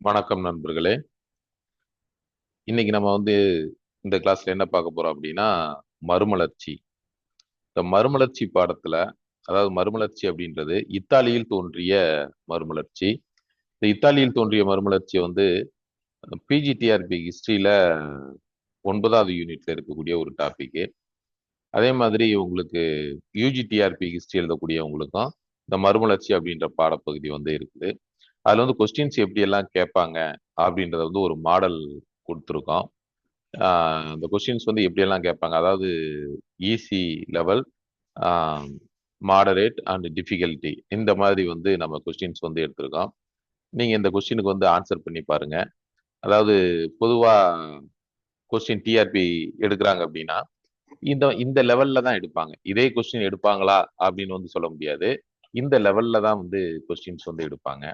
வணக்கம் நண்பர்களே. இன்னைக்கு நம்ம வந்து இந்த கிளாஸ்ல என்ன பார்க்க போறோம் அப்படின்னா மறுமலர்ச்சி. இந்த மறுமலர்ச்சி பாடத்துல அதாவது மறுமலர்ச்சி அப்படின்றது இத்தாலியில் தோன்றிய மறுமலர்ச்சி. இந்த இத்தாலியில் தோன்றிய மறுமலர்ச்சியை வந்து பிஜிடிஆர்பி ஹிஸ்டரியில ஒன்பதாவது யூனிட்ல இருக்கக்கூடிய ஒரு டாபிக்கு அதே மாதிரி உங்களுக்கு யூஜிடிஆர்பி ஹிஸ்டரி எழுதக்கூடியவங்களுக்கும் இந்த மறுமலர்ச்சி அப்படின்ற பாடப்பகுதி வந்து இருக்குது. அதில் வந்து கொஸ்டின்ஸ் எப்படி எல்லாம் கேட்பாங்க அப்படின்றத வந்து ஒரு மாடல் கொடுத்துருக்கோம். அந்த கொஸ்டின்ஸ் வந்து எப்படியெல்லாம் கேட்பாங்க? அதாவது easy level moderate and difficulty இந்த மாதிரி வந்து நம்ம கொஸ்டின்ஸ் வந்து எடுத்திருக்கோம். நீங்கள் இந்த கொஸ்டினுக்கு வந்து ஆன்சர் பண்ணி பாருங்க. அதாவது பொதுவாக கொஸ்டின் டிஆர்பி எடுக்கிறாங்க அப்படின்னா இந்த இந்த லெவலில் தான் எடுப்பாங்க. இதே கொஸ்டின் எடுப்பாங்களா அப்படின்னு வந்து சொல்ல முடியாது. இந்த லெவலில் தான் வந்து கொஸ்டின்ஸ் வந்து எடுப்பாங்க.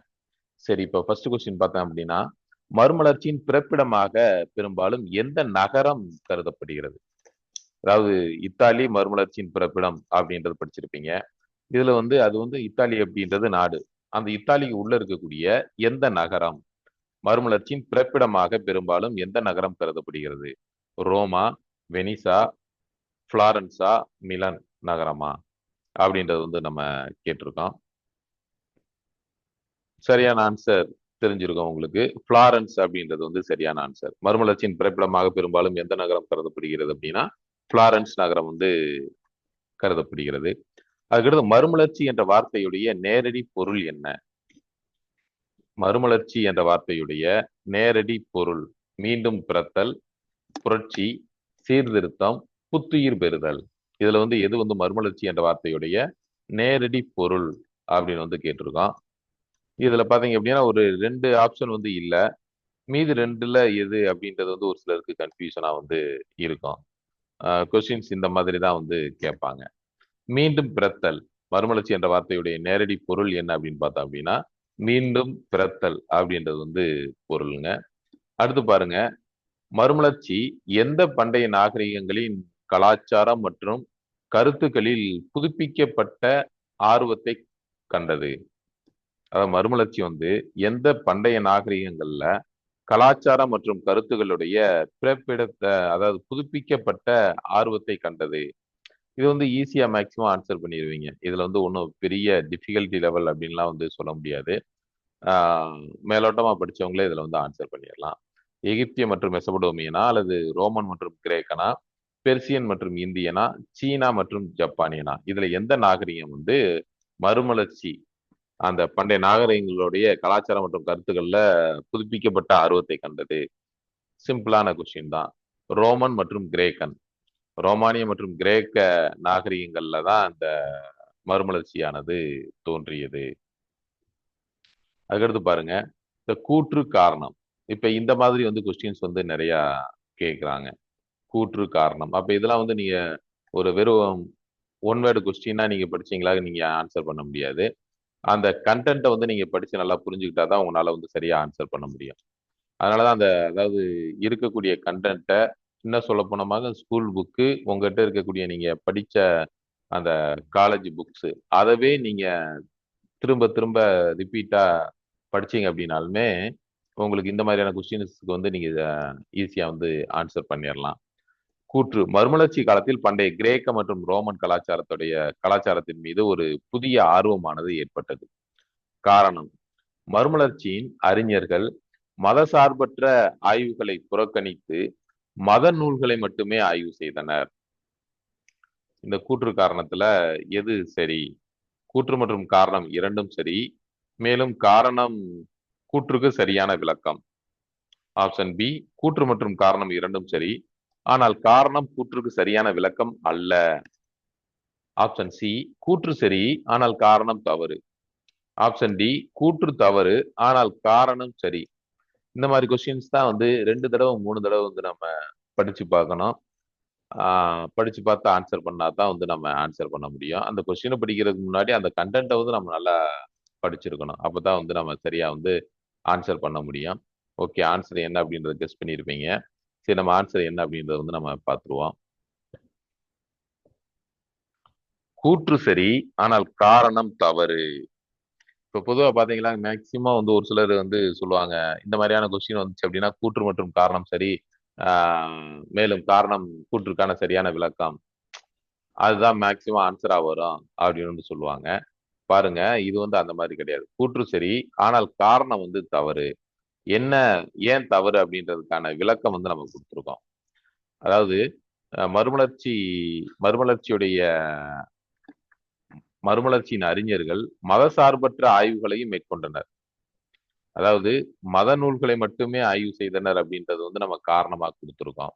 சரி இப்போ ஃபர்ஸ்ட் கொஸ்டின் பார்த்தேன் அப்படின்னா மறுமலர்ச்சியின் பிறப்பிடமாக பெரும்பாலும் எந்த நகரம் கருதப்படுகிறது? அதாவது இத்தாலி மறுமலர்ச்சியின் பிறப்பிடம் அப்படின்றது படிச்சிருப்பீங்க. இதுல வந்து அது வந்து இத்தாலி அப்படின்றது நாடு. அந்த இத்தாலிக்கு உள்ள இருக்கக்கூடிய எந்த நகரம்? மறுமலர்ச்சியின் பிறப்பிடமாக பெரும்பாலும் எந்த நகரம் கருதப்படுகிறது? ரோமா வெனிசா ஃப்ளாரன்ஸா மிலன் நகரமா? அப்படின்றது வந்து நம்ம கேட்டிருக்கோம். சரியான ஆன்சர் தெரிஞ்சிருக்கும் உங்களுக்கு. பிளாரன்ஸ் அப்படின்றது வந்து சரியான ஆன்சர் மறுமலர்ச்சியின் பிறப்பிடமாக பெரும்பாலும் எந்த நகரம் கருதப்படுகிறது அப்படின்னா பிளாரன்ஸ் நகரம் வந்து கருதப்படுகிறது. அதுக்கடுத்து மறுமலர்ச்சி என்ற வார்த்தையுடைய நேரடி பொருள் என்ன? மறுமலர்ச்சி என்ற வார்த்தையுடைய நேரடி பொருள். மீண்டும் பிறத்தல் புரட்சி சீர்திருத்தம் புத்துயிர் பெறுதல். இதுல வந்து எது வந்து மறுமலர்ச்சி என்ற வார்த்தையுடைய நேரடி பொருள் அப்படின்னு வந்து கேட்டிருக்கோம். இதில் பார்த்தீங்க அப்படின்னா ஒரு ரெண்டு ஆப்ஷன் வந்து இல்லை. மீது ரெண்டில் எது அப்படின்றது வந்து ஒரு சிலருக்கு கன்ஃபியூஷனாக வந்து இருக்கும். கொஸ்டின்ஸ் இந்த மாதிரி தான் வந்து கேட்பாங்க. மீண்டும் பிறத்தல் மறுமலர்ச்சி என்ற வார்த்தையுடைய நேரடி பொருள் என்ன அப்படின்னு பார்த்தோம் அப்படின்னா மீண்டும் பிறத்தல் அப்படின்றது வந்து பொருளுங்க. அடுத்து பாருங்க மறுமலர்ச்சி எந்த பண்டைய நாகரிகங்களின் கலாச்சாரம் மற்றும் கருத்துக்களில் புதுப்பிக்கப்பட்ட ஆர்வத்தை கண்டது? அதாவது மறுமலர்ச்சி வந்து எந்த பண்டைய நாகரிகங்கள்ல கலாச்சாரம் மற்றும் கருத்துக்களுடைய பிறப்பிடத்தை அதாவது புதுப்பிக்கப்பட்ட ஆர்வத்தை கண்டது. இது வந்து ஈஸியா மேக்சிமம் ஆன்சர் பண்ணிடுவீங்க இதில் வந்து ஒன்றும் பெரிய டிஃபிகல்ட்டி லெவல் அப்படின்லாம் வந்து சொல்ல முடியாது. மேலோட்டமாக படிச்சவங்களே இதில் வந்து ஆன்சர் பண்ணிடலாம் எகிப்திய மற்றும் மெசபடோமியனா அல்லது ரோமன் மற்றும் கிரேக்கனா பெர்சியன் மற்றும் இந்தியனா சீனா மற்றும் ஜப்பானியனா? இதில் எந்த நாகரிகம் வந்து மறுமலர்ச்சி அந்த பண்டைய நாகரிகங்களுடைய கலாச்சாரம் மற்றும் கருத்துக்கள்ல புதுப்பிக்கப்பட்ட ஆர்வத்தை கண்டது. சிம்பிளான கொஸ்டின் தான். ரோமன் மற்றும் கிரேக்கன். ரோமானிய மற்றும் கிரேக்க நாகரிகங்கள்ல தான் அந்த மறுமலர்ச்சியானது தோன்றியது. அதுக்கடுத்து பாருங்க. இந்த கூற்று காரணம். இப்ப இந்த மாதிரி வந்து கொஸ்டின்ஸ் வந்து நிறைய கேட்குறாங்க கூற்று காரணம். அப்ப இதெல்லாம் வந்து நீங்க ஒரு வெறும் ஒன் வேர்டு கொஸ்டின்னா நீங்க படிச்சீங்களா? நீங்க ஆன்சர் பண்ண முடியாது. அந்த கண்டென்ட்டை வந்து நீங்கள் படித்து நல்லா புரிஞ்சுக்கிட்டா தான் உங்களால் வந்து சரியாக ஆன்சர் பண்ண முடியும். அதனாலதான் அந்த அதாவது இருக்கக்கூடிய கண்டென்ட்டை இன்னும் சொல்ல போனமாக ஸ்கூல் புக்கு உங்ககிட்ட இருக்கக்கூடிய நீங்கள் படித்த அந்த காலேஜ் புக்ஸு அதவே நீங்கள் திரும்ப திரும்ப ரிப்பீட்டாக படிச்சீங்க அப்படின்னாலுமே உங்களுக்கு இந்த மாதிரியான கொஸ்டின்ஸுக்கு வந்து நீங்கள் ஈஸியாக வந்து ஆன்சர் பண்ணிடலாம் கூற்று. மறுமலர்ச்சி காலத்தில் பண்டைய கிரேக்க மற்றும் ரோமன் கலாச்சாரத்துடைய கலாச்சாரத்தின் மீது ஒரு புதிய ஆர்வமானது ஏற்பட்டது. காரணம் மறுமலர்ச்சியின் அறிஞர்கள் மதசார்பற்ற ஆய்வுகளை புறக்கணித்து மத நூல்களை மட்டுமே ஆய்வு செய்தனர். இந்த கூற்று காரணத்துல எது சரி? கூற்று மற்றும் காரணம் இரண்டும் சரி. மேலும் காரணம் கூற்றுக்கு சரியான விளக்கம். ஆப்ஷன் பி கூற்று மற்றும் காரணம் இரண்டும் சரி. ஆனால் காரணம் கூற்றுக்கு சரியான விளக்கம் அல்ல. ஆப்ஷன் சி கூற்று சரி ஆனால் காரணம் தவறு. ஆப்ஷன் டி கூற்று தவறு ஆனால் காரணம் சரி. இந்த மாதிரி கொஸ்டின்ஸ் தான் வந்து ரெண்டு தடவை மூணு தடவை வந்து நம்ம படிச்சு பார்க்கணும். படிச்சு பார்த்து ஆன்சர் பண்ணால் தான் வந்து நம்ம ஆன்சர் பண்ண முடியும். அந்த கொஸ்டினை படிக்கிறதுக்கு முன்னாடி அந்த கண்டென்ட்டை வந்து நம்ம நல்லா படிச்சிருக்கணும். அப்போ தான் வந்து நம்ம சரியாக வந்து ஆன்சர் பண்ண முடியும். ஓகே ஆன்சர் என்ன அப்படின்றத கெஸ்ட் பண்ணியிருப்பீங்க. சரி நம்ம ஆன்சர் என்ன அப்படின்றத வந்து நம்ம பார்த்துருவோம். கூற்று சரி ஆனால் காரணம் தவறு. இப்போ பொதுவாக பார்த்தீங்கன்னா மேக்சிமம் வந்து ஒரு சிலர் வந்து சொல்லுவாங்க இந்த மாதிரியான கொஸ்டின் வந்துச்சு அப்படின்னா கூற்று மற்றும் காரணம் சரி மேலும் காரணம் கூற்றுக்கான சரியான விளக்கம். அதுதான் மேக்சிமம் ஆன்சரா வரும் அப்படின்னு சொல்லுவாங்க. பாருங்க இது வந்து அந்த மாதிரி கிடையாது. கூற்று சரி ஆனால் காரணம் வந்து தவறு. என்ன ஏன் தவறு அப்படின்றதுக்கான விளக்கம் வந்து நம்ம கொடுத்துருக்கோம். அதாவது மறுமலர்ச்சி மறுமலர்ச்சியுடைய மறுமலர்ச்சியின் அறிஞர்கள் மத சார்பற்ற ஆய்வுகளையும் மேற்கொண்டனர். அதாவது மத நூல்களை மட்டுமே ஆய்வு செய்தனர் அப்படின்றது வந்து நம்ம காரணமாக கொடுத்துருக்கோம்.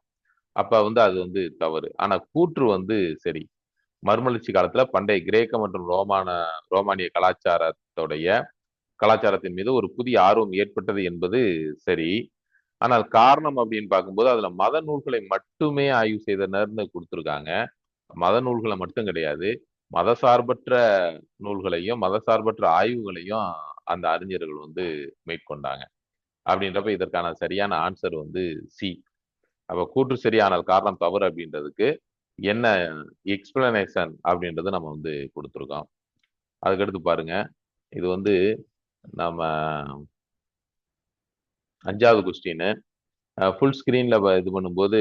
அப்ப வந்து அது வந்து தவறு. ஆனா கூற்று வந்து சரி. மறுமலர்ச்சி காலத்துல பண்டைய கிரேக்க மற்றும் ரோமான ரோமானிய கலாச்சாரத்துடைய கலாச்சாரத்தின் மீது ஒரு புதிய ஆர்வம் ஏற்பட்டது என்பது சரி. ஆனால் காரணம் அப்படின்னு பார்க்கும்போது அதுல மத நூல்களை மட்டுமே ஆய்வு செய்தனர்னு கொடுத்துருக்காங்க. மத நூல்களை மட்டும் கிடையாது. மதசார்பற்ற நூல்களையும் மதசார்பற்ற ஆய்வுகளையும் அந்த அறிஞர்கள் வந்து மேற்கொண்டாங்க. அப்படின்றப்ப இதற்கான சரியான ஆன்சர் வந்து சி அப்ப கூற்று சரியானால் காரணம் தவறு அப்படின்றதுக்கு என்ன எக்ஸ்பிளனேஷன் அப்படின்றது நம்ம வந்து கொடுத்துருக்கோம். அதுக்கடுத்து பாருங்க. இது வந்து நம்ம அஞ்சாவது கொஸ்டின் ஃபுல் ஸ்க்ரீனில் இது பண்ணும்போது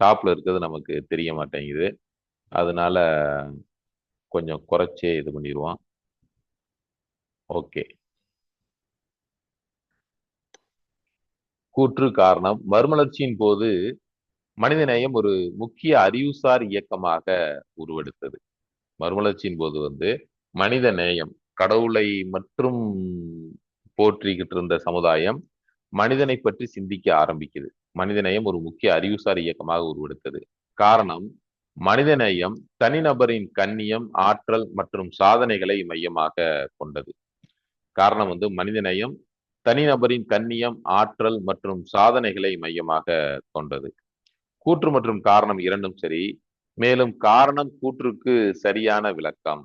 டாப்ல இருக்கிறது நமக்கு தெரிய மாட்டேங்குது. அதனால கொஞ்சம் குறைச்சே இது பண்ணிடுவோம். ஓகே. கூற்று காரணம் மறுமலர்ச்சியின் போது மனிதநேயம் ஒரு முக்கிய அறிவுசார் இயக்கமாக உருவெடுத்தது. மறுமலர்ச்சியின் போது வந்து மனித நேயம் கடவுளை மற்றும் போற்றிக்கிட்டு இருந்த சமுதாயம் மனிதனை பற்றி சிந்திக்க ஆரம்பிக்குது. மனிதநேயம் ஒரு முக்கிய அறிவுசார் இயக்கமாக உருவெடுத்தது. காரணம் மனிதநேயம் தனிநபரின் கண்ணியம் ஆற்றல் மற்றும் சாதனைகளை மையமாக கொண்டது. காரணம் வந்து மனிதநேயம் தனிநபரின் கண்ணியம் ஆற்றல் மற்றும் சாதனைகளை மையமாக கொண்டது. கூற்று மற்றும் காரணம் இரண்டும் சரி. மேலும் காரணம் கூற்றுக்கு சரியான விளக்கம்.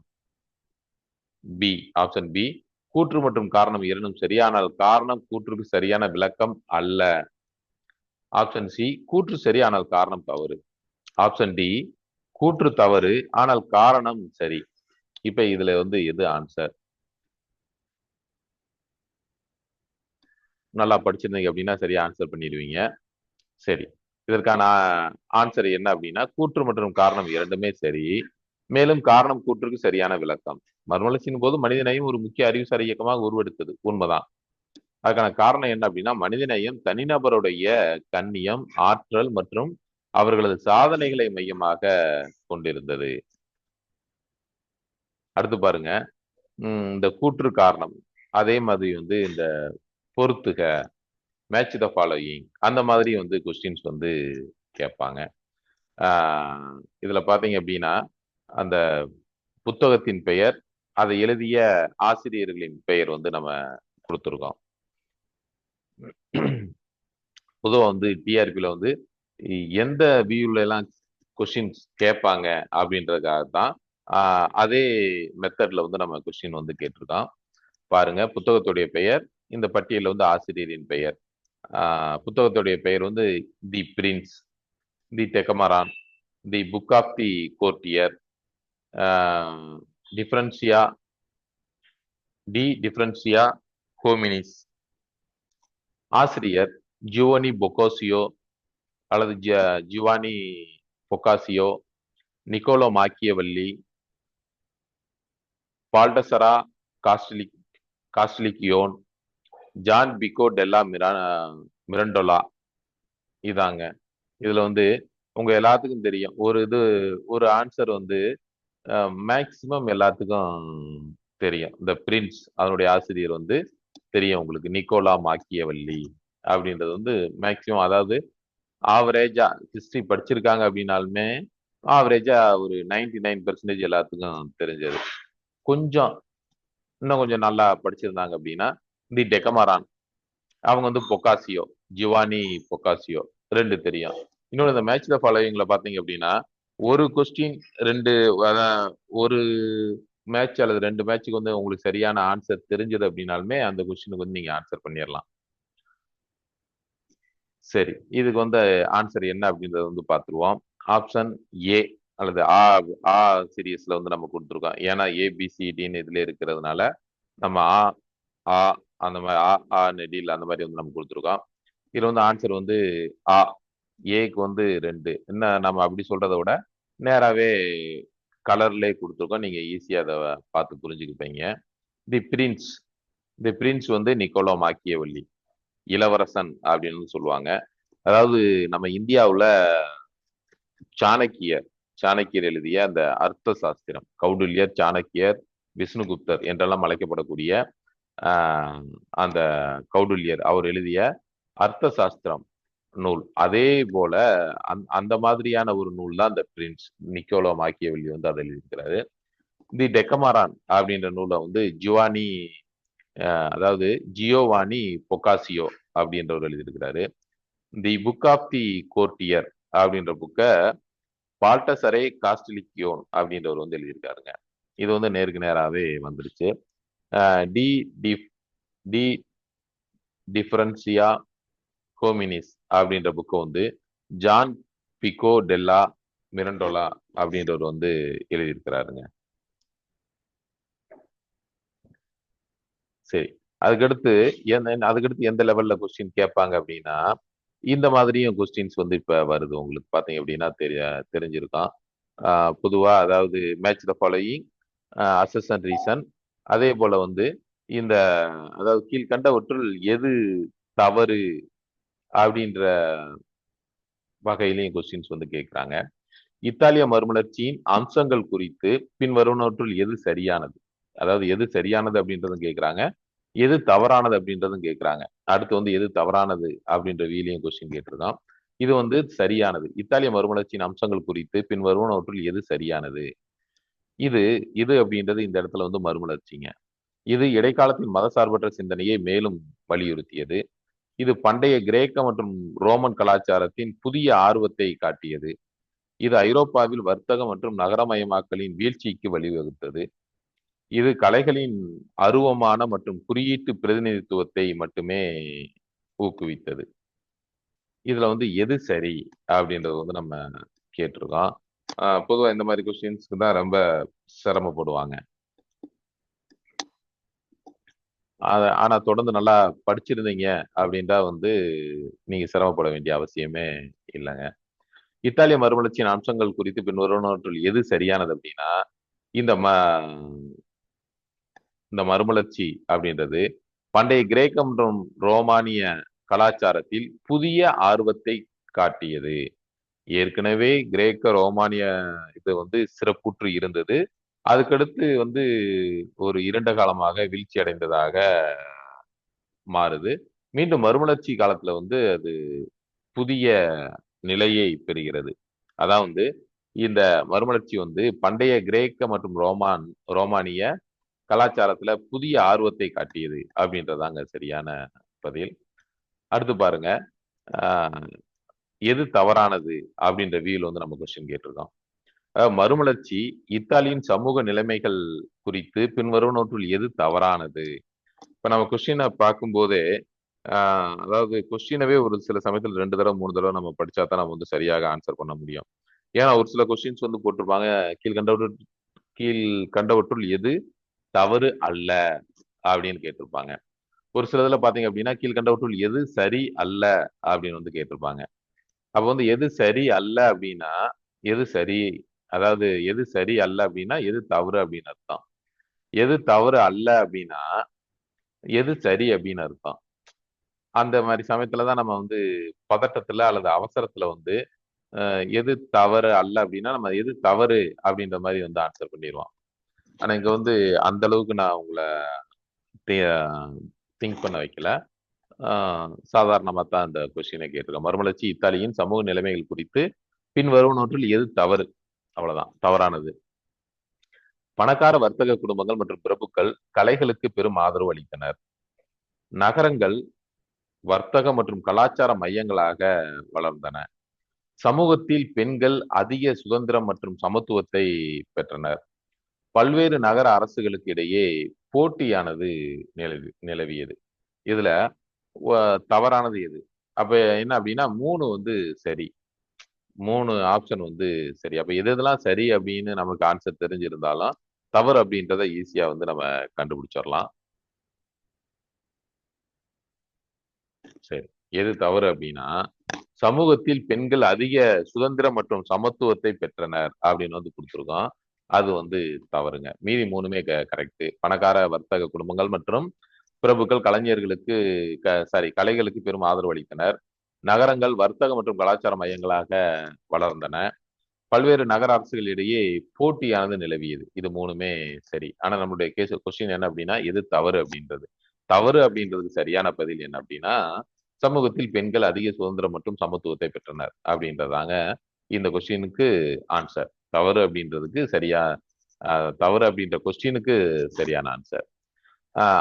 பி ஆப்ஷன் பி கூற்று மற்றும் காரணம் இரண்டும் சரி ஆனால் காரணம் கூற்றுக்கு சரியான விளக்கம் அல்ல. ஆப்ஷன் சி கூற்று சரியானால் காரணம் தவறு. ஆப்ஷன் டி கூற்று தவறு ஆனால் காரணம் சரி. இப்ப இதுல வந்து எது ஆன்சர் நல்லா படிச்சிருந்தீங்க அப்படின்னா சரியா ஆன்சர் பண்ணிடுவீங்க. சரி. இதற்கான ஆன்சர் என்ன அப்படின்னா கூற்று மற்றும் காரணம் இரண்டுமே சரி. மேலும் காரணம் கூற்றுக்கு சரியான விளக்கம். மறுமலர்ச்சியின் போது மனிதநேயம் ஒரு முக்கிய அறிவுசார் இயக்கமாக உருவெடுத்தது. உண்மைதான். அதுக்கான காரணம் என்ன அப்படின்னா மனிதநேயம் தனிநபருடைய கண்ணியம் ஆற்றல் மற்றும் அவர்களது சாதனைகளை மையமாக கொண்டிருந்தது. அடுத்து பாருங்க. உம் இந்த கூற்று காரணம். அதே மாதிரி வந்து இந்த பொறுத்துக. மேட்ச் த ஃபாலோயிங் அந்த மாதிரி வந்து கொஸ்டின்ஸ் வந்து கேட்பாங்க. ஆஹ் இதுல அப்படின்னா அந்த புத்தகத்தின் பெயர் அதை எழுதிய ஆசிரியர்களின் பெயர் வந்து நம்ம கொடுத்துருக்கோம். பொதுவாக வந்து டிஆர்பியில் வந்து எந்த வியூல எல்லாம் கொஷின்ஸ் கேட்பாங்க அப்படின்றதுக்காக தான் அதே மெத்தட்ல வந்து நம்ம கொஷின் வந்து கேட்டிருக்கோம். பாருங்க புத்தகத்துடைய பெயர் இந்த பட்டியலில் வந்து ஆசிரியரின் பெயர். ஆஹ் புத்தகத்துடைய பெயர் வந்து the Prince the Decameron the Book of the Courtier டிஃப்ரென்சியா டி டிஃப்ரென்சியா ஹோமினிஸ் ஆசிரியர் ஜுவனி பொக்கோசியோ அல்லது ஜ Giovanni Boccaccio Niccolo Machiavelli Baldassare காஸ்டலிக் Castiglione John Pico della மிரா மிரண்டோலா இதாங்க. இதில் வந்து உங்கள் எல்லாத்துக்கும் தெரியும். ஒரு இது ஒரு ஆன்சர் வந்து மேக்சிமம் எல்லாத்துக்கும் தெரியும். இந்த பிரின்ஸ் அதனுடைய ஆசிரியர் வந்து தெரியும் உங்களுக்கு. நிக்கோலா மாக்கியவல்லி அப்படின்றது வந்து மேக்சிமம் அதாவது ஆவரேஜா ஹிஸ்ட்ரி படிச்சிருக்காங்க அப்படின்னாலுமே ஆவரேஜா ஒரு நைன்டி நைன் பெர்சன்டேஜ் எல்லாத்துக்கும் தெரிஞ்சது. கொஞ்சம் இன்னும் கொஞ்சம் நல்லா படிச்சிருந்தாங்க அப்படின்னா தி டெக்கமரான் அவங்க வந்து பொக்காசியோ ஜிவானி பொக்காசியோ ரெண்டு தெரியும். இன்னொன்று இந்த மேட்ச் த ஃபாலோவிங்ல பார்த்தீங்க அப்படின்னா ஒரு கொஸ்டின் ரெண்டு ஒரு மேட்ச் அல்லது ரெண்டு மேட்ச்சுக்கு வந்து உங்களுக்கு சரியான ஆன்சர் தெரிஞ்சது அப்படின்னாலுமே அந்த கொஸ்டினுக்கு வந்து நீங்க ஆன்சர் பண்ணிடலாம் சரி இதுக்கு வந்து ஆன்சர் என்ன அப்படின்றத வந்து பார்த்துருவோம் ஆப்ஷன் ஏ அல்லது ஆ ஆ சீரியஸ்ல வந்து நம்ம கொடுத்துருக்கோம். ஏன்னா ஏபிசிடின்னு இதுல இருக்கிறதுனால நம்ம ஆ ஆ அந்த மாதிரி ஆ ஆ நெடில் அந்த மாதிரி வந்து நம்ம கொடுத்துருக்கோம். இதுல வந்து ஆன்சர் வந்து ஆ ஏக்கு வந்து ரெண்டு. என்ன நம்ம அப்படி சொல்கிறத விட நேராகவே கலர்லே கொடுத்துருக்கோம். நீங்க ஈஸியா அதை பார்த்து புரிஞ்சுக்கிப்பீங்க. தி பிரின்ஸ் தி பிரின்ஸ் வந்து நிக்கோலோ மாக்கியவல்லி. இளவரசன் அப்படின்னு சொல்லுவாங்க. அதாவது நம்ம இந்தியாவில் சாணக்கியர் சாணக்கியர் எழுதிய அந்த அர்த்த சாஸ்திரம் கௌடில்யர் சாணக்கியர் விஷ்ணுகுப்தர் என்றெல்லாம் அழைக்கப்படக்கூடிய அந்த கௌடுல்யர் அவர் எழுதிய அர்த்த சாஸ்திரம் நூல். அதே போல அந் அந்த மாதிரியான ஒரு நூல் தான் அந்த பிரின்ஸ் நிக்கோலோ மாக்கியவெல்லி வந்து அதில் எழுதியிருக்கிறாரு. தி டெக்கமாரான் அப்படின்ற நூலை வந்து ஜுவானி அதாவது ஜியோவானி பொக்காசியோ அப்படின்றவர் எழுதியிருக்கிறாரு. The book of the courtier அப்படின்ற புக்கை பால்டசரே காஸ்டலிக்கியோன் அப்படின்றவர் வந்து எழுதியிருக்காருங்க. இது வந்து நேருக்கு நேராகவே வந்துருச்சு. டி டி டிஃப் டி டிஃபரன்சியா ஹோமினிஸ் அப்படின்ற புக்கை வந்து ஜான் பிகோ டெல்லா மிரண்டோலா அப்படின்றவர் வந்து எழுதியிருக்கிறாருங்க. சரி அதுக்கடுத்து அதுக்கடுத்து எந்த லெவல்ல கொஸ்டின் கேட்பாங்க அப்படின்னா இந்த மாதிரியும் கொஸ்டின்ஸ் வந்து இப்ப வருது. உங்களுக்கு பாத்தீங்க அப்படின்னா தெரிய தெரிஞ்சிருக்கும். பொதுவா அதாவது match the following assess and reason அதே போல வந்து இந்த அதாவது கீழ்கண்டவற்றுள் எது தவறு அப்படின்ற வகையிலையும் கொஸ்டின்ஸ் வந்து கேட்குறாங்க இத்தாலிய மறுமலர்ச்சியின் அம்சங்கள் குறித்து பின்வருவனவற்றுள் எது சரியானது? அதாவது எது சரியானது அப்படின்றதும் கேட்குறாங்க எது தவறானது அப்படின்றதும் கேட்குறாங்க அடுத்து வந்து எது தவறானது அப்படின்ற வீலையும் கொஸ்டின் கேட்டிருக்கோம் இது வந்து சரியானது. இத்தாலிய மறுமலர்ச்சியின் அம்சங்கள் குறித்து பின்வருவனவற்றுள் எது சரியானது? இது இது அப்படின்றது இந்த இடத்துல வந்து மறுமலர்ச்சிங்க இது இடைக்காலத்தின் மதசார்பற்ற சிந்தனையை மேலும் வலியுறுத்தியது. இது பண்டைய கிரேக்க மற்றும் ரோமன் கலாச்சாரத்தின் புதிய ஆர்வத்தை காட்டியது. இது ஐரோப்பாவில் வர்த்தக மற்றும் நகரமயமாக்கலின் வீழ்ச்சிக்கு வழிவகுத்தது. இது கலைகளின் அருவமான மற்றும் குறியீட்டு பிரதிநிதித்துவத்தை மட்டுமே ஊக்குவித்தது. இதுல வந்து எது சரி அப்படின்றது வந்து நம்ம கேட்டிருக்கோம். பொதுவாக இந்த மாதிரி கொஸ்டின்ஸ்க்கு தான் ரொம்ப சிரமப்படுவாங்க அத- ஆனா தொடர்ந்து நல்லா படிச்சிருந்தீங்க அப்படின்றா வந்து நீங்க சிரமப்பட வேண்டிய அவசியமே இல்லைங்க. இத்தாலிய மறுமலர்ச்சியின் அம்சங்கள் குறித்து பின்வருவனவற்றில் எது சரியானது அப்படின்னா இந்த ம இந்த மறுமலர்ச்சி அப்படின்றது பண்டைய கிரேக்க மற்றும் ரோமானிய கலாச்சாரத்தில் புதிய ஆர்வத்தை காட்டியது. ஏற்கனவே கிரேக்க ரோமானிய இது வந்து சிறப்புற்று இருந்தது. அதுக்கடுத்து வந்து ஒரு இரண்ட காலமாக வீழ்ச்சி அடைந்ததாக மாறுது. மீண்டும் மறுமலர்ச்சி காலத்துல வந்து அது புதிய நிலையை பெறுகிறது. அதான் வந்து இந்த மறுமலர்ச்சி வந்து பண்டைய கிரேக்க மற்றும் ரோமான் ரோமானிய கலாச்சாரத்துல புதிய ஆர்வத்தை காட்டியது அப்படின்றதாங்க சரியான பதில். அடுத்து பாருங்க. எது தவறானது அப்படின்ற வியூல வந்து நம்ம கொஸ்டின் கேட்டிருக்கோம். மறுமலர்ச்சி இத்தாலியின் சமூக நிலைமைகள் குறித்து பின்வரும் பின்வருவனவற்றுள் எது தவறானது? இப்ப நம்ம கொஸ்டினை பார்க்கும்போதே ஆஹ், அதாவது கொஸ்டினவே ஒரு சில சமயத்தில் ரெண்டு தடவை மூணு தடவை நம்ம படிச்சா தான் நம்ம வந்து சரியாக ஆன்சர் பண்ண முடியும். ஏன்னா ஒரு சில கொஸ்டின்ஸ் வந்து போட்டிருப்பாங்க கீழ்கண்டவற்று கீழ் கண்டவற்றுள் எது தவறு அல்ல அப்படின்னு கேட்டிருப்பாங்க. ஒரு சில இதுல பாத்தீங்க அப்படின்னா கீழ்கண்டவற்றுள் எது சரி அல்ல அப்படின்னு வந்து கேட்டிருப்பாங்க. அப்போ வந்து எது சரி அல்ல அப்படின்னா எது சரி அதாவது எது சரி அல்ல அப்படின்னா எது தவறு அப்படின்னு அர்த்தம். எது தவறு அல்ல அப்படின்னா எது சரி அப்படின்னு அர்த்தம். அந்த மாதிரி சமயத்துல தான் நம்ம வந்து பதட்டத்துல அல்லது அவசரத்துல வந்து எது தவறு அல்ல அப்படின்னா நம்ம எது தவறு அப்படின்ற மாதிரி வந்து ஆன்சர் பண்ணிடுவோம். ஆனா இங்க வந்து அந்த அளவுக்கு நான் உங்களை திங்க் பண்ண வைக்கல. சாதாரணமாக தான் அந்த கொஸ்டினை கேட்டிருக்கேன். மறுமலர்ச்சி இத்தாலியின் சமூக நிலைமைகள் குறித்து பின்வருவனவற்றில் எது தவறு? அவ்வளவுதான். தவறானது. பணக்கார வர்த்தக குடும்பங்கள் மற்றும் பிரபுக்கள் கலைகளுக்கு பெரும் ஆதரவு அளித்தனர். நகரங்கள் வர்த்தக மற்றும் கலாச்சார மையங்களாக வளர்ந்தன. சமூகத்தில் பெண்கள் அதிக சுதந்திரம் மற்றும் சமத்துவத்தை பெற்றனர். பல்வேறு நகர அரசுகளுக்கு இடையே போட்டியானது நிலவி நிலவியது. இதுல தவறானது எது? அப்ப என்ன அப்படின்னா மூணு வந்து சரி. மூணு ஆப்ஷன் வந்து சரி. அப்போ எது எதெல்லாம் சரி அப்படின்னு நமக்கு ஆன்சர் தெரிஞ்சிருந்தாலும் தவறு அப்படின்றத ஈஸியா வந்து நம்ம கண்டுபிடிச்சிடலாம். சரி. எது தவறு அப்படின்னா சமூகத்தில் பெண்கள் அதிக சுதந்திரம் மற்றும் சமத்துவத்தை பெற்றனர் அப்படின்னு வந்து கொடுத்துருக்கோம். அது வந்து தவறுங்க. மீதி மூணுமே க கரெக்டு பணக்கார வர்த்தக குடும்பங்கள் மற்றும் பிரபுக்கள் கலைஞர்களுக்கு க சாரி கலைகளுக்கு பெரும் ஆதரவு அளித்தனர். நகரங்கள் வர்த்தக மற்றும் கலாச்சார மையங்களாக வளர்ந்தன. பல்வேறு நகர அரசுகளிடையே போட்டியானது நிலவியது. இது மூணுமே சரி. ஆனா நம்மளுடைய கேஸ் கொஸ்டின் என்ன அப்படின்னா எது தவறு அப்படின்றது. தவறு அப்படின்றதுக்கு சரியான பதில் என்ன அப்படின்னா சமூகத்தில் பெண்கள் அதிக சுதந்திரம் மற்றும் சமத்துவத்தை பெற்றனர் அப்படின்றதாங்க இந்த கொஸ்டினுக்கு ஆன்சர் தவறு அப்படின்றதுக்கு சரியா தவறு அப்படின்ற கொஸ்டினுக்கு சரியான ஆன்சர்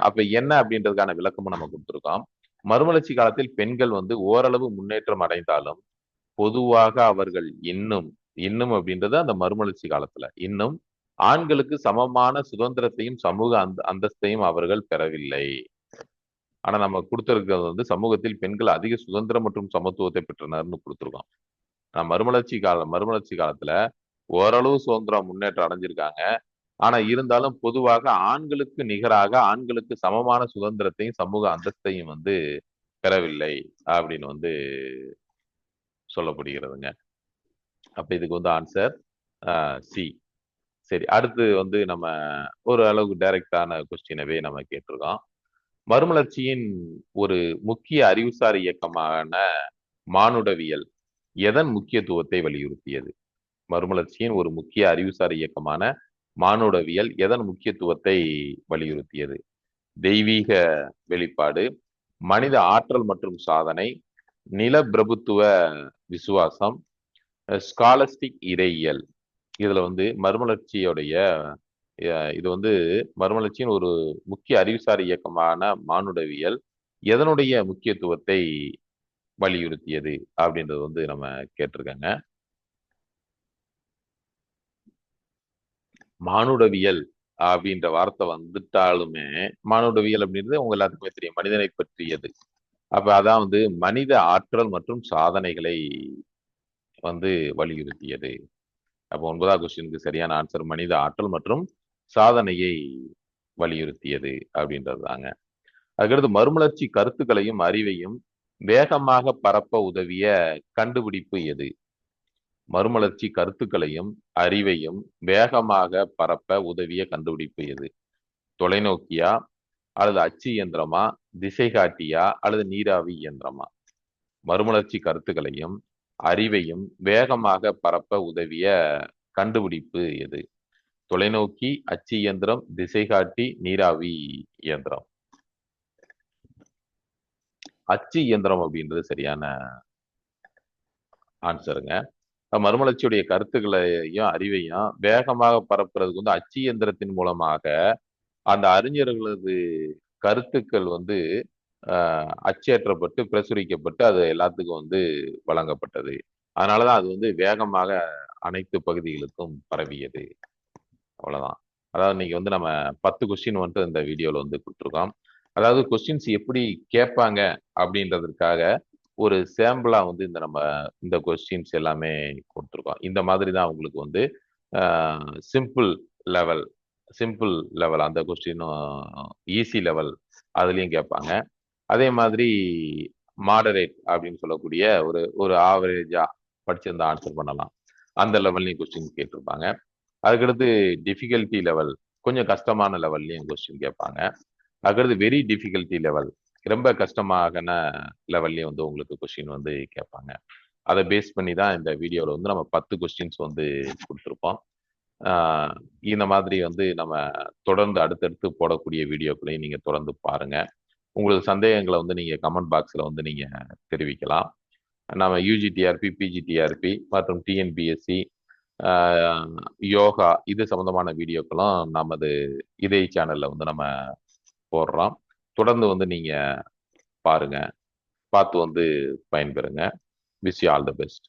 அப்ப என்ன அப்படின்றதுக்கான விளக்கமும் நம்ம கொடுத்துருக்கோம். மறுமலர்ச்சி காலத்தில் பெண்கள் வந்து ஓரளவு முன்னேற்றம் அடைந்தாலும் பொதுவாக அவர்கள் இன்னும் இன்னும் அப்படின்றது அந்த மறுமலர்ச்சி காலத்துல. இன்னும் ஆண்களுக்கு சமமான சுதந்திரத்தையும் சமூக அந்த அந்தஸ்தையும் அவர்கள் பெறவில்லை. ஆனா நம்ம கொடுத்திருக்கிறது வந்து சமூகத்தில் பெண்கள் அதிக சுதந்திரம் மற்றும் சமத்துவத்தை பெற்றனர்னு கொடுத்துருக்கோம். ஆனா மறுமலர்ச்சி கால மறுமலர்ச்சி காலத்துல ஓரளவு சுதந்திரம் முன்னேற்றம் அடைஞ்சிருக்காங்க. ஆனா இருந்தாலும் பொதுவாக ஆண்களுக்கு நிகராக ஆண்களுக்கு சமமான சுதந்திரத்தையும் சமூக அந்தஸ்தையும் வந்து பெறவில்லை அப்படின்னு வந்து சொல்லப்படுகிறதுங்க. அப்ப இதுக்கு வந்து ஆன்சர் சி சரி அடுத்து வந்து நம்ம ஒரு அளவுக்கு டைரக்டான கொஸ்டினவே நம்ம கேட்டிருக்கோம். மறுமலர்ச்சியின் ஒரு முக்கிய அறிவுசார் இயக்கமான மானுடவியல் எதன் முக்கியத்துவத்தை வலியுறுத்தியது? மறுமலர்ச்சியின் ஒரு முக்கிய அறிவுசார் இயக்கமான மானுடவியல் எதன் முக்கியத்துவத்தை வலியுறுத்தியது? தெய்வீக வெளிப்பாடு மனித ஆற்றல் மற்றும் சாதனை நில பிரபுத்துவ விசுவாசம் ஸ்காலஸ்டிக் இறையியல். இதுல வந்து மறுமலர்ச்சியோடைய இது வந்து மறுமலர்ச்சியின் ஒரு முக்கிய அறிவுசார் இயக்கமான மானுடவியல் எதனுடைய முக்கியத்துவத்தை வலியுறுத்தியது அப்படின்றது வந்து நம்ம கேட்டிருக்கேங்க. மானுடவியல் அப்படின்ற வார்த்தை வந்துட்டாலுமே மானுடவியல் அப்படின்றது உங்க எல்லாத்துக்குமே தெரியும். மனிதனை பற்றியது. அப்ப அதான் வந்து மனித ஆற்றல் மற்றும் சாதனைகளை வந்து வலியுறுத்தியது. அப்போ ஒன்பதாவது கொஸ்டினுக்கு சரியான ஆன்சர் மனித ஆற்றல் மற்றும் சாதனையை வலியுறுத்தியது அப்படின்றது தாங்க. அதுக்கடுத்து மறுமலர்ச்சி கருத்துக்களையும் அறிவையும் வேகமாக பரப்ப உதவிய கண்டுபிடிப்பு எது? மறுமலர்ச்சி கருத்துக்களையும் அறிவையும் வேகமாக பரப்ப உதவிய கண்டுபிடிப்பு எது? தொலைநோக்கியா? அல்லது அச்சு இயந்திரமா? திசை காட்டியா? அல்லது நீராவி இயந்திரமா? மறுமலர்ச்சி கருத்துக்களையும் அறிவையும் வேகமாக பரப்ப உதவிய கண்டுபிடிப்பு எது? தொலைநோக்கி அச்சு இயந்திரம் திசை காட்டி நீராவி இயந்திரம். அச்சு இயந்திரம் அப்படின்றது சரியான ஆன்சருங்க மறுமலர்ச்சியுடைய கருத்துக்களையும் அறிவையும் வேகமாக பரப்புறதுக்கு வந்து அச்சு இயந்திரத்தின் மூலமாக அந்த அறிஞர்களது கருத்துக்கள் வந்து அச்சேற்றப்பட்டு பிரசுரிக்கப்பட்டு அது எல்லாத்துக்கும் வந்து வழங்கப்பட்டது. அதனாலதான் அது வந்து வேகமாக அனைத்து பகுதிகளுக்கும் பரவியது. அவ்வளவுதான். அதாவது இன்னைக்கு வந்து நம்ம பத்து கொஸ்டின் வந்துட்டு இந்த வீடியோல வந்து கொடுத்துருக்கோம். அதாவது கொஸ்டின்ஸ் எப்படி கேட்பாங்க அப்படின்றதுக்காக ஒரு சாம்பிளா வந்து இந்த நம்ம இந்த கொஸ்டின்ஸ் எல்லாமே கொடுத்துருக்கோம். இந்த மாதிரி தான் உங்களுக்கு வந்து சிம்பிள் லெவல் சிம்பிள் லெவல் அந்த கொஸ்டினும் ஈஸி லெவல் அதுலேயும் கேட்பாங்க. அதே மாதிரி மாடரேட் அப்படின்னு சொல்லக்கூடிய ஒரு ஒரு ஆவரேஜா படிச்சிருந்தா ஆன்சர் பண்ணலாம். அந்த லெவல்லையும் கொஸ்டின் கேட்டிருப்பாங்க. அதுக்கடுத்து டிஃபிகல்ட்டி லெவல் கொஞ்சம் கஷ்டமான லெவல்லையும் கொஸ்டின் கேட்பாங்க. அதுக்கடுத்து வெரி டிஃபிகல்ட்டி லெவல் ரொம்ப கஷ்டமாகன லெவல்லையும் வந்து உங்களுக்கு கொஸ்டின் வந்து கேட்பாங்க. அதை பேஸ் பண்ணி தான் இந்த வீடியோவில் வந்து நம்ம பத்து கொஸ்டின்ஸ் வந்து கொடுத்துருப்போம். இந்த மாதிரி வந்து நம்ம தொடர்ந்து அடுத்தடுத்து போடக்கூடிய வீடியோக்களையும் நீங்கள் தொடர்ந்து பாருங்கள் உங்களுக்கு சந்தேகங்களை வந்து நீங்கள் கமெண்ட் பாக்ஸில் வந்து நீங்கள் தெரிவிக்கலாம். நம்ம யூஜிடிஆர்பி பிஜிடிஆர்பி மற்றும் டிஎன்பிஎஸ்சி யோகா இது சம்மந்தமான வீடியோக்களும் நமது இதே சேனலில் வந்து நம்ம போடுறோம். தொடர்ந்து வந்து நீங்கள் பாருங்கள் பார்த்து வந்து பயன்பெறுங்க. Wish all the best